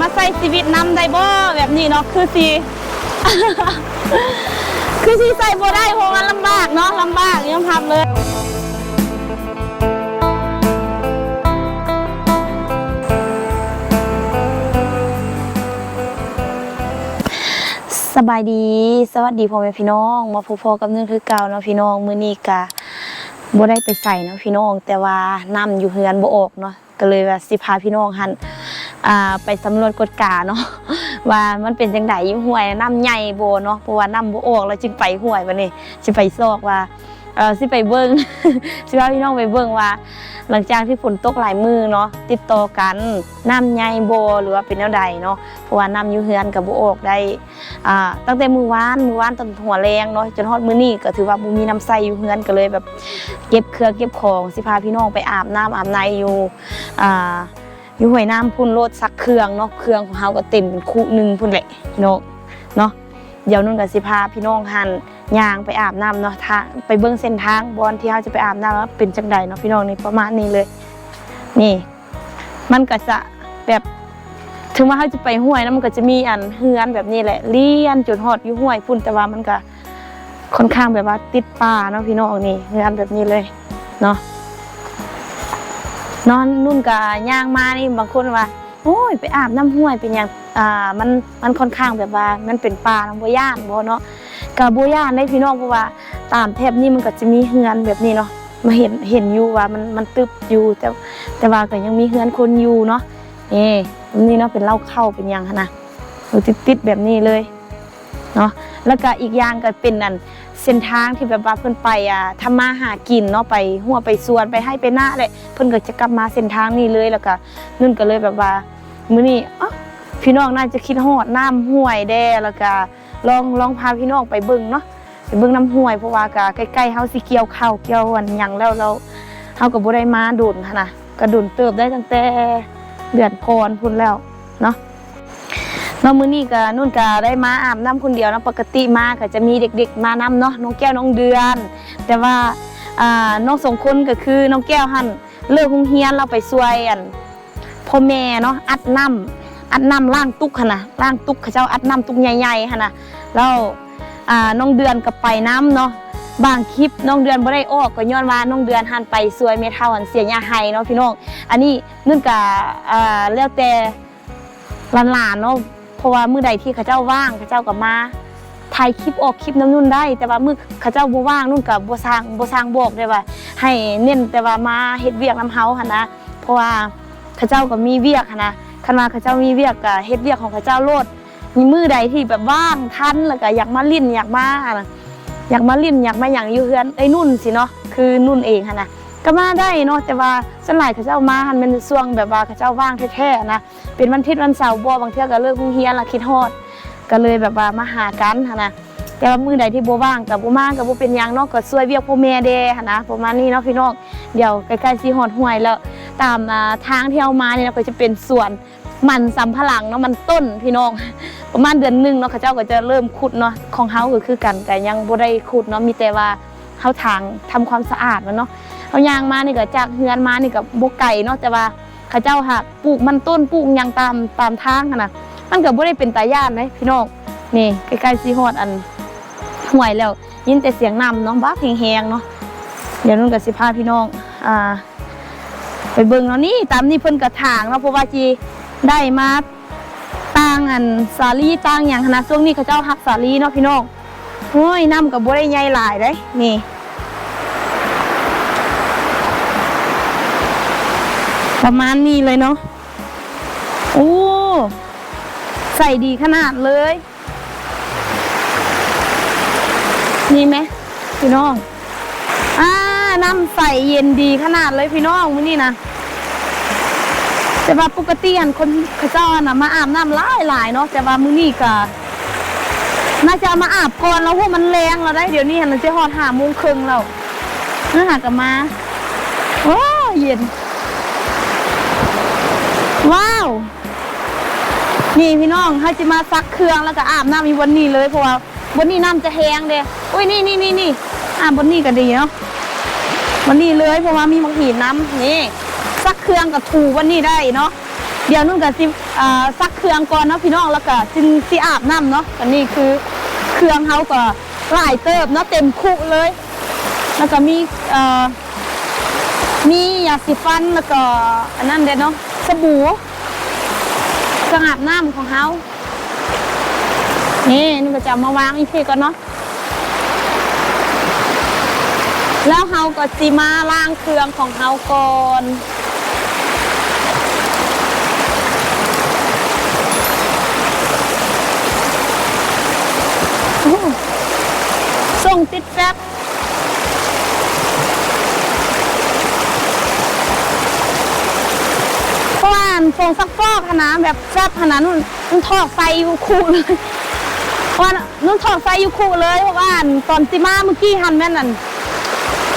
มาใส่ชีวิตนำได้บ่แบบนี้เนาะคือสิคือสิใส่บ่ได้เพราะว่าลำบากเนาะลำบากยังทำเลยสบายดีสวัสดีพ่อแม่พี่น้อง มาพบๆกับนึงคือเก่าเนาะพี่น้องมื้อนี้กะบ่ได้ไปใส่เนาะพี่น้อง แต่ว่าน้ำอยู่เฮือนบ่ออกเนาะก็เลยว่าสิพาพี่น้องหันอ่า ไปสำรวจกฎกาเนาะว่ามันเป็นจังไดอยู่ห้วยน้ำใหญ่บ่เนาะเพราะว่าน้ำบ่ออกแล้วจึงไปห้วยบัดนี้สิไปซอกว่าเออสิไปเบิ่งสิพาพี่น้องไปเบิ่งว่า หลังจากที่ฝนตกหลายมือเนาะติดต่อกันน้ำใหญ่บ่หรือว่าเป็นแนวใดเนาะเพราะว่าน้ำยู่เฮือนก็บ่ออกได้อ่าตั้งแต่มือวานมือวานตอนหัวแรงเนาะจนฮอดมือนี้ก็ถือว่าบ่มีน้ำใสอยู่เฮือนก็เลยแบบ เก็บเครื่อเก็บของสิพาพี่น้องไปอาบน้ำอาบในอยู่อ่า อยู่ห้วยน้ำพุ่นโลดซักเครื่องเนาะเครื่องของเฮาก็เต็มเป็นคู่หนึ่งพุ่นแหละพี่น้องเนาะเดี๋ยวนุ่นก็สิพาพี่น้องหันยางไปอาบน้ำเนาะทางไปเบิ่งเส้นทางบอนที่เฮาจะไปอาบน้ำแล้วเป็นจังใดเนาะพี่น้องนี่ประมาณนี้เลย นี่ มันก็จะแบบถึงว่าเขาจะไปห้วยนะมันก็จะมีอันเฮือนแบบนี้แหละเลี้ยนจนฮอดอยู่ห้วยพุ่นแต่ว่ามันก็ค่อนข้างแบบว่าติดป่าเนาะพี่น้องนี่เฮือนแบบนี้เลยเนาะ นอนนุ่นกับย่างมานี่บางคนว่าโอ้ยไปอาบน้ำห้วยเป็นอย่างอ่ามันมันค่อนข้างแบบว่ามันเป็นป่าน้ำบัวย่านบ่เนาะกับบัวย่านได้พี่น้องเพราะว่าตามแถบนี้มันก็จะมีเฮือนแบบนี้เนาะมาเห็นเห็นอยู่ว่ามันมันตึบอยู่แต่แต่ว่าก็ยังมีเฮือนคนอยู่เนาะนี่นี่เนาะเป็นเหล้าเข้าเป็นหยังนะอยู่ติดแบบนี้เลยเนาะแล้วก็อีกอย่างก็เป็นนั่น ส้นทางที่แบบว่าเพิ่นไปอะทำมาหากินเนาะไปหัวไปสวนไปให้ไปหน้าเลยเพิ่นก็จะกลับมาเส้นทางนี้เลยแล้วก็นุ่นก็เลยแบบว่ามื้อนี้อ๋อพี่น้องน่าจะคิดฮอดน้ำห้วยแด้แล้วก็ลองลองพาพี่น้องไปเบิ่งเนาะไปเบิ่งน้ำห้วยเพราะว่าก็ใกล้ๆเฮาสิเกี่ยวข้าวเกี่ยวอันหยังแล้วเราเฮาก็บ่ได้มาโดนหั้นนะก็โดนเติบได้ตั้งแต่เดือนพรพุ่นแล้วเนาะ แล้วมื้อนี้ก็นุ่นก็ได้มาอาบน้ำคนเดียวนะปกติมาก็จะมีเด็กๆ มานํเนาะน้องแก้วน้องเดือน แต่ว่าอ่าน้องสองคนก็คือน้องแก้วหั่นเลิกโรงเรียนเราไปช่วยอันพ่อแม่เนาะอัดน้ำอัดน้ำล้างตุกหั่นน่ะล้างตุกเขาเจ้าอัดน้ำตุกใหญ่ๆหั่นน่ะแล้วอ่าน้องเดือนก็ไปน้ำเนาะบางคลิปน้องเดือนบ่ได้ออกก็ย้อนว่าน้องเดือนหันไปช่วยเมทัลหันเสียยาไห้เนาะพี่น้องอันนี้นึ่งกับอ่าแล้วแต่หลานๆเนาะ เพราะว่ามื้อใดที่เขาเจ้าว่างเขาเจ้าก็มาถ่ายคลิปออกคลิปน้ำนุ่นได้ แต่ว่ามื้อเขาเจ้าบ่ว่างนุ่นกับบ่สร้างบ่สร้างบอกได้ว่า ให้เน้นแต่ว่ามาเฮ็ดเวียกนํเฮาหั่นนะ เพราะว่าเขาเจ้าก็มีเวียกหั่นนะคันว่าเขาเจ้ามีเวียกก็เฮ็ดเวียกของเขาเจ้าโลดมีมื้อใดที่แบบว่างทันแล้วก็อยากมาลิ้นอยากมาอยากมาลิ้นอยากมาหยังอยู่เฮือนไอ้นุ่นสิเนาะคือนุ่นเองหั่นนะ ก็มาได้เนาะแต่ว่าส่วนหลายเขาเจ้ามาหันเป็นช่วงแบบว่าเขาเจ้าว่างแท้ๆนะเป็นวันอาทิตย์วันเสาร์บ่บางเทื่อก็เลิกโรงเรียนละคิดฮอด ก็เลยแบบว่ามาหากันหันนะแต่ว่ามือใดที่บ่ว่างกับบ่มากับบ่เป็นหยังเนาะก็ช่วยเวียกพ่อแม่เด้หันนะประมาณนี้เนาะพี่น้องเดี๋ยวใกล้ๆสิฮอดห้วยแล้ว ตามทางที่เอามาเนี่ยก็จะเป็นสวนมันสำปะหลังเนาะมันต้นพี่น้อง ประมาณเดือนหนึ่งเนาะเขาเจ้าก็จะเริ่มขุดเนาะของเฮาก็คือกันแต่ยังบ่ได้ขุดเนาะมีแต่ว่าเฮาทางทำความสะอาดมันเนาะ เอายางมานี่ก็จากเฮือนมานี่ก็บ่ไก่เนาะแต่ว่าเขาเจ้าหักปลูกมันต้นปลูกยังตามตามทางนน่ะมันก็บ่ได้เป็นตาย่านเลยพี่น้องนี่ใกล้ๆสิฮอดอันห่วยแล้วยินแต่เสียงน้ำเนาะบักแฮงๆเนาะเดี๋ยวนุ่นก็สิพาพี่น้องอ่าไปเบิ่งเนาะนี่ตามนี่เพิ่นกระถางเนาะเพราะว่าจีได้มาตั้งอันสาลีตั้งหยังหั้นนะช่วงนี้เขาเจ้าหักสาลีเนาะพี่น้องโอ้ยน้ำก็บ่ได้ใหญ่หลายเด้นี่ ประมาณนี้เลยเนาะโอ้ใส่ดีขนาดเลย นี่ไหมพี่น้องอ่าน้ำใส่เย็นดีขนาดเลยพี่น้องมื้อนี้นะแต่ว่าปกติอันคนเขาเจ้าน่ะมาอาบน้ำหลายหลายเนาะแต่ว่ามื้อนี้ก็น่าจะมาอาบก่อนแล้วพราะมันแรงแล้วได้เดี๋ยวนี้หันจะหอดหาโมงครึ่งแล้วน่าหากันมาโอ้เย็น ว้าว นี่พี่น้องให้จะมาซักเครื่องแล้วก็อาบน้ำอีวันนี้เลยเพราะว่าวันนี้น้ำจะแห้งเด้อุ้ยนี่นี่นี่นี่อาบบนนี้ก็ดีเนาะวันนี้เลยเพราะว่ามีมังหีน้ำนี่ซักเครื่องกับถูวันนี้ได้เนาะเดี๋ยวนุ่นกับสิซักเครื่องก่อนเนาะพี่น้องแล้วก็จึงสิอาบน้ำเนาะอันนี้คือเครื่องเฮาก็หลายเติบเนาะเต็มคุเลย แล้วก็มีเอ่อมียาสีฟันแล้วก็อันนั้นเด็ดเนาะ สบู่เครื่องอาบน้ำของเฮานี่นุ่นก็จะมาวางอีกทีก่อนเนาะแล้วเฮาก็จิมาล้างเครื่องของเฮาก่อนโอ้ส่งติดแฟบ เพราะว่าส่งซักฟอกขนาดแบบแฟบขนาดนุ่นนุ่นทอดไฟอยู่คู่เลยว่านุ่นทอดไฟอยู่คู่เลยเพราะว่าตอนจิมาเมื่อกี้หันแม่นั่น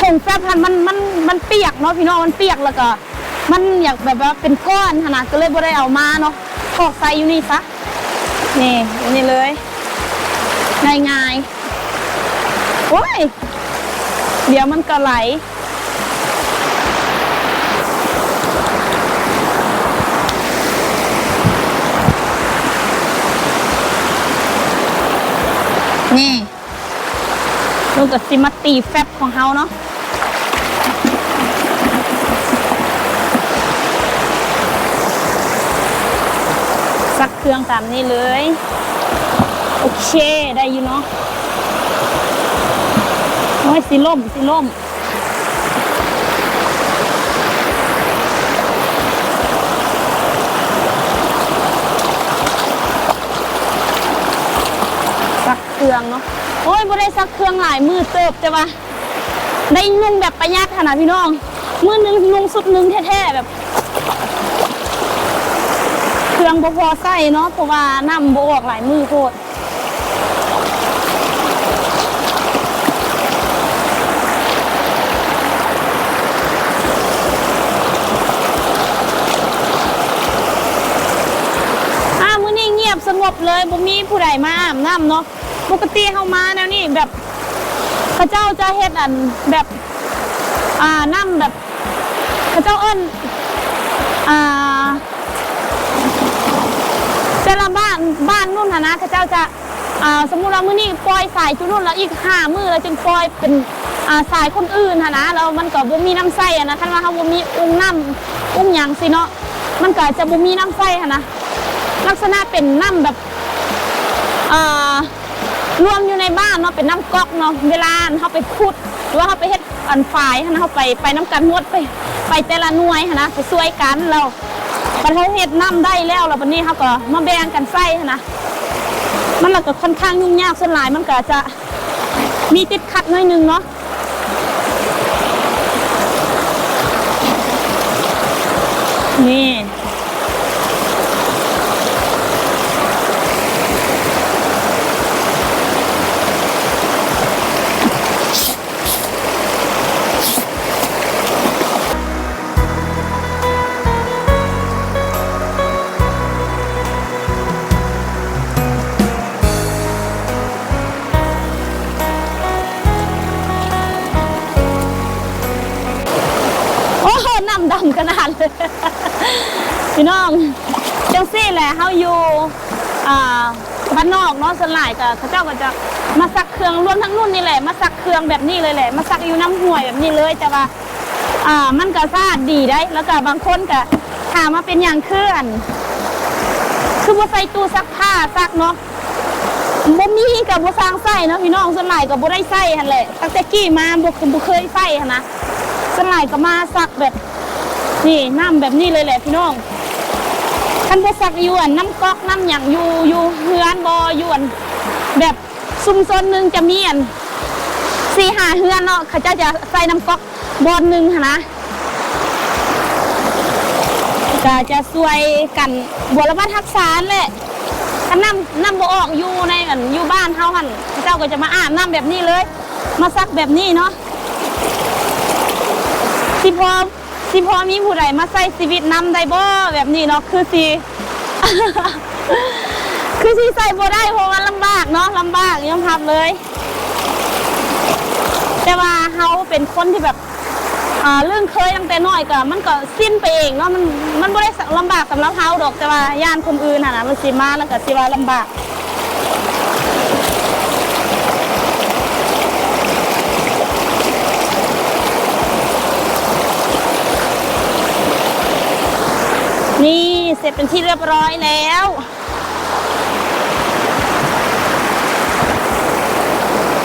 ผงแฟบพันมันมันมันเปียกเนาะพี่น้องมันเปียกแล้วก็ มันอยากแบบว่าเป็นก้อนขนาดก็เลยบ่ได้เอามาเนาะถอดใส่อยู่นี่ซะนี่อยู่นี่เลยง่ายง่ายๆโอ้ยเดี๋ยวมันก็ไหล นี่ลูกกับซิมาตีแฟบของเฮาเนาะสักเครื่องตามนี้เลย โอเค ได้อยู่เนาะโอ้ยสิล่มสิล่ม เครื่องเนาะโอ้ยบ่ได้สักเครื่องหลายมือเติบแต่ว่าได้นุ่งแบบประหยัดขนาดพี่น้องมือนึงนุ่งสุดนึงแท้ๆแบบ เครื่องพอใส่เนาะเพราะว่าน้ำบออกหลายมือโพดอ้าวมื้อนี้เงียบสงบเลยบ่มีผู้ใดมาอาบน้ำเนาะ ปกติเฮามาแนวนี้แบบเขาเจ้าจะเฮ็ดอันแบบอ่าน้ำแบบเขาเจ้าเอิ้นอ่าแต่ละบ้านบ้านนู่นนะนะเขาเจ้าจะอ่าสมมุติว่ามื้อนี้ปล่อยสายจุนู่นแล้วอีกห้ามื้อแล้วจึงปล่อยเป็นอ่าสายคนอื่นนะนะแล้วมันก็บ่มีน้ำใส่อะนะคันว่าเฮาบ่มีอุ้งน้ำอุ้งหยังสิเนาะมันก็จะบ่มีน้ำใส่อะนะลักษณะเป็นน้ำแบบอ่า รวมอยู่ในบ้านเนาะเป็นน้ำก๊อกเนาะเวลาเฮาไปขุดหรือว่าเฮาไปเฮ็ดอันฝายนะเฮาไปไปน้ำกันหมดไป ไปแต่ละหน่วยนะไปช่วยกันแล้วบัดเขาเฮ็ดน้ำได้แล้วแล้วบัดนี้เขาก็มาแบ่งกันใส่หั้นะมันแล้วก็ค่อนข้างยุ่งยากส่วนหลายมันก็จะมีติดขัดหน่อยหนึงเนาะนี่านนอกเนาะสลายก็เขาเจ้าก็จะมาซักเครื่องรวมทั้งนุ่นนี่แหละ มาซักเครื่องแบบนี้เลยแหละ มาซักอยู่น้ำห่วยแบบนี้เลยแต่ว่าอ่ามันก็สะอาดดีได้ แล้วก็บางคนก็ถามมาเป็นอย่างเคืออันคือบ่ใส่ตู้ซักผ้าซักเนาะบ่มีกับบ่สร้างไส้เนาะพี่น้องส่วนหลายก็บ่ได้ไส้หั่นแหละตั้งแต่กี้มาบ่บ่เคยไส้หั่นนะส่วนหลายก็มาซักแบบนี่น้ำแบบนี้เลยแหละพี่น้อง คันบ่ซักอยู่อันน้ำก๊อกน้ำหยังอยู่อยู่เฮือนบอยู่อันแบบซุมซนหนึ่งจะมีอันสี่หาเฮือนเนาะเขาเจ้าจะใส่น้ำก๊อกบอนหนึงหั่นนะก็จะช่วยกันบวละวัดทักษาแหละถ้าน้ำน้ำบ่ออกอยู่ในอันอยู่บ้านเฮาหันเจ้าก็จะมาอาบน้ำแบบนี้เลย มาซักแบบนี้เนาะสิพอ สิพอมีผู้ใดมาใส่ชีวิตน้ำได้บ่แบบนี้เนาะคือสิคือสิใส่บ่ได้เพราะว่าลำบากเนาะลำบากยอมรับเลย แต่ว่าเฮาเป็นคนที่แบบอ่าเรื่องเคยตั้งแต่น้อยก็มันก็สิ้นไปเองเนาะมันมันบ่ได้ลำบากสำหรับเฮาดอกแต่ว่าย่านคนอื่นน่ะนะมันสิมาแล้วก็สิว่าลำบาก นี่เสร็จเป็นที่เรียบร้อยแล้ว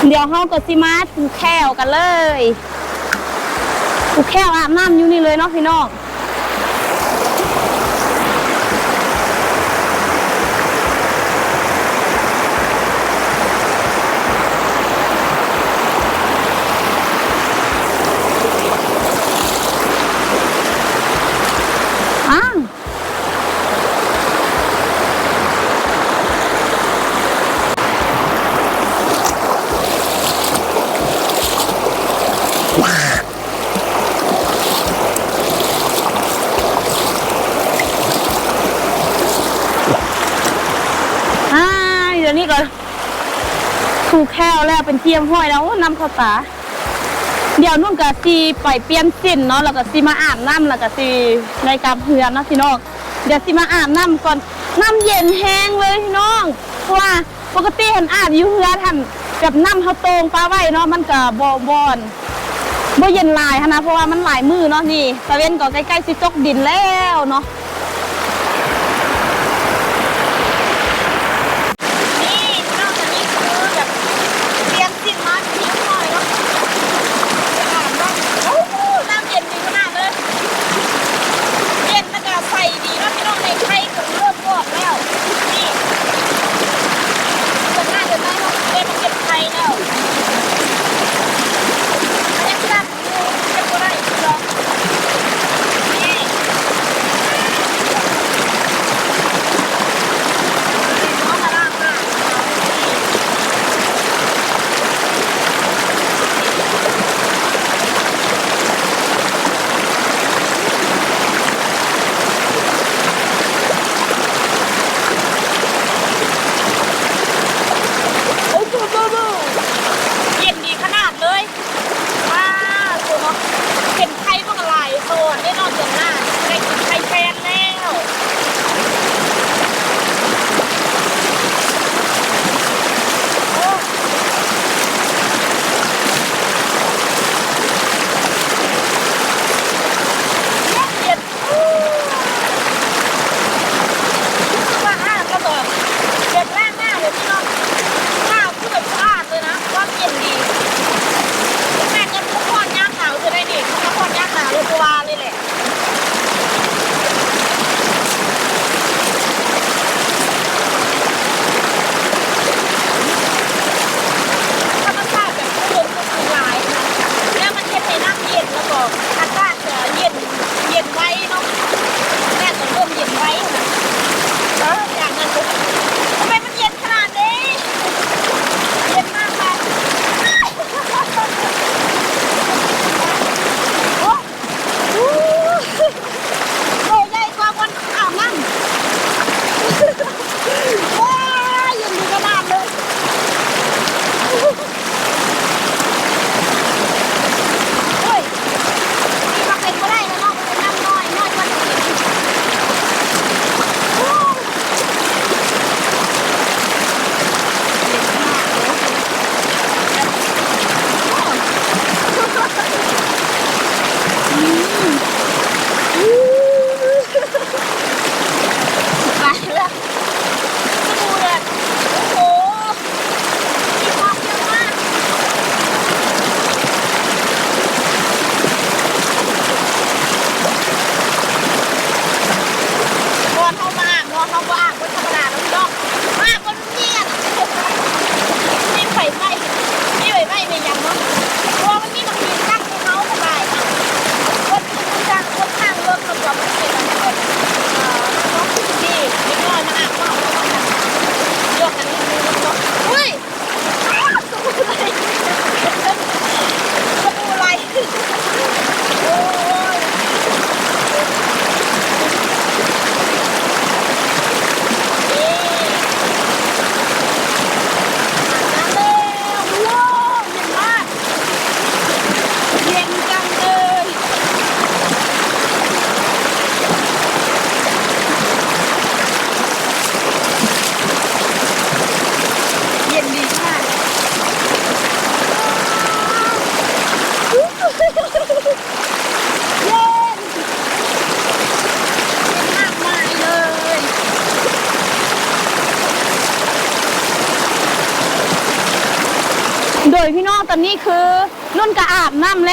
เดี๋ยวเฮาก็สิมาผูกแควกันเลยกูแควอาบน้ำอยู่นี่เลยเนาะพี่น้อง อ้าวอ่าเดี๋ยวนี้ก่อน ถูกแล้วเป็นเทียมห้อยแล้วโอ้นำข้าวตา เดี๋ยวนุ่นกับซีปล่อยเปลี่ยนสิ้นเนาะแล้วก็ซีมาอาบน้ำแล้วก็ซีในกำเฮือนนะพี่น้องเดี๋ยวซีมาอาบน้ำก่อนน้ำเย็นแห้งเลยพี่น้องเพราะว่าปกติเห็นอาบอยู่เฮือนทันกับน้ำเขาโตงปลาไว้เนาะมันก็บอบอนบ่เย็นหลายนะเพราะว่ามันหลายมือเนาะนี่ตะเวนก็ใกล้ๆสิตกดินแล้วเนาะ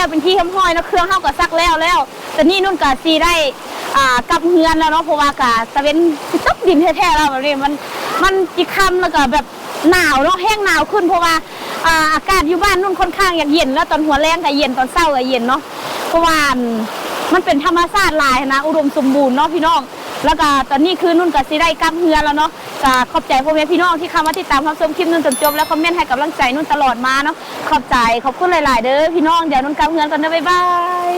แล้วเป็นที่ห้อยแล้วเครื่องเฮาก็ซักแล้วแล้ว แตอนนี้นุ่นก็สีได้อ่ากลับเฮือนแล้วเนาะเพราะว่ากะตะเวนสิตกดินแท้ๆแล้วแบบนี้มันมันจิค่ำแล้วก็แบบหนาวเนาะแห้งหนาวขึ้นเพราะว่าอ่าอากาศอยู่บ้านนุ่นค่อนข้างอยากเย็น แล้วตอนหัวแรงก็เย็นตอนเช้าก็เย็นเนาะเพราะว่ามันเป็นธรรมชาติหลายนะ อุดมสมบูรณ์เนาะพี่น้อง แล้วก็ตอนนี้คือนุ่นกับซีได้กลับเฮือแล้วเนาะก็ขอบใจพ่อแม่พี่น้องที่เข้ามาติดตามรับชมคลิปนุ่นจนจบแล้วคอมเมนต์ให้กำลังใจนุ่นตลอดมาเนาะขอบใจขอบคุณหลาย ๆ เด้อพี่น้องเดี๋ยวนุ่นกลับเฮือนก่อนเด้อบ๊ายบาย